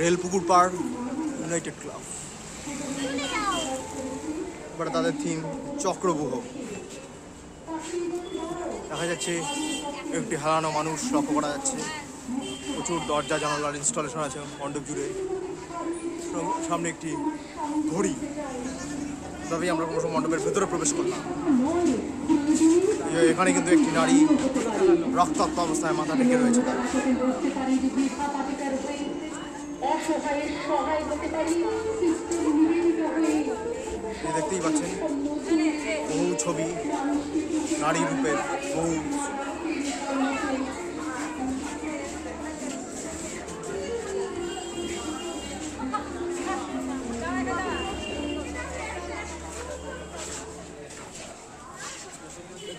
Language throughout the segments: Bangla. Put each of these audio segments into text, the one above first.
রেলপুকুর পার্ক ইউনাইটেড ক্লাব এবারে তাদের থিম চক্রবুহ দেখা যাচ্ছে একটি হারানো মানুষ লক্ষ্য করা যাচ্ছে। প্রচুর দরজা, জানালার ইনস্টলেশন আছে মণ্ডপ জুড়ে। সাম- সামনে একটি ঘড়ি। তবেই আমরা কোনো মণ্ডপের ভেতরে প্রবেশ করলাম। এখানে কিন্তু একটি নারী রক্তাক্ত অবস্থায় মাথা ঢেকে রয়েছে তার। সহায় হয়ে দেখতেই পাচ্ছেন বহু ছবি নারী রূপের বহু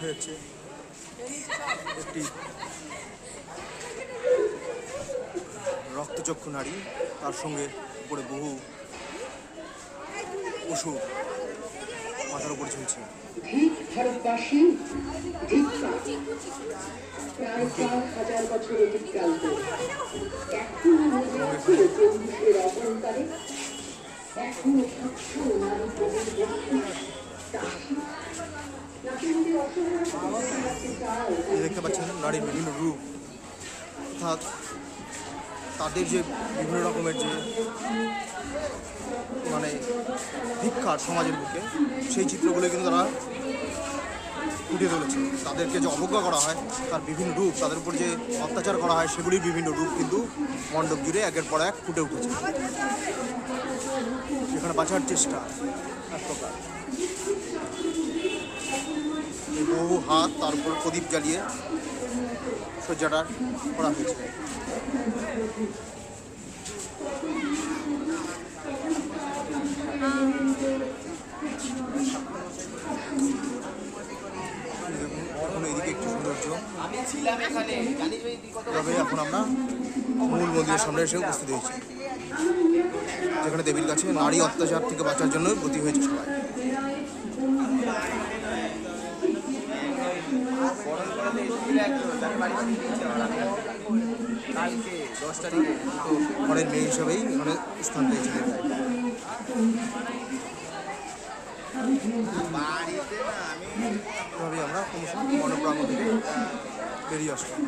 যাচ্ছে একটি রক্তচক্ষু নারী তার সঙ্গে উপরে বহু পশু মাথার উপর ঝুলছে। দেখতে পাচ্ছেন নারীর বিভিন্ন রূপ। অর্থাৎ তাদের যে বিভিন্ন রকমের যে মানে ভিক্ষার সমাজের বুকে, সেই চিত্রগুলো কিন্তু তারা ফুটিয়ে তুলেছে। তাদেরকে যে অবজ্ঞা করা হয়, তার বিভিন্ন রূপ, তাদের উপর যে অত্যাচার করা হয়, সেগুলির বিভিন্ন রূপ কিন্তু মণ্ডপ জুড়ে একের পর এক ফুটে উঠেছে। যেখানে বাঁচার চেষ্টা এক প্রকার। বহু হাত তারপর প্রদীপ জ্বালিয়ে সজ্জাটা করা হয়েছে। এখন আমরা মূল মন্দিরের সামনে এসে উপস্থিত হয়েছি। যেখানে দেবীর কাছে নারী অত্যাচার থেকে বাঁচার জন্য ব্রতী হয়েছে সবাই। কালকে ঘরের মেয়ে হিসেবেই এখানে স্থান পেয়েছিলেন এভাবেই আমরা ক্রমশ মনপ্রাঙ্গ থেকে বেরিয়ে আসলাম।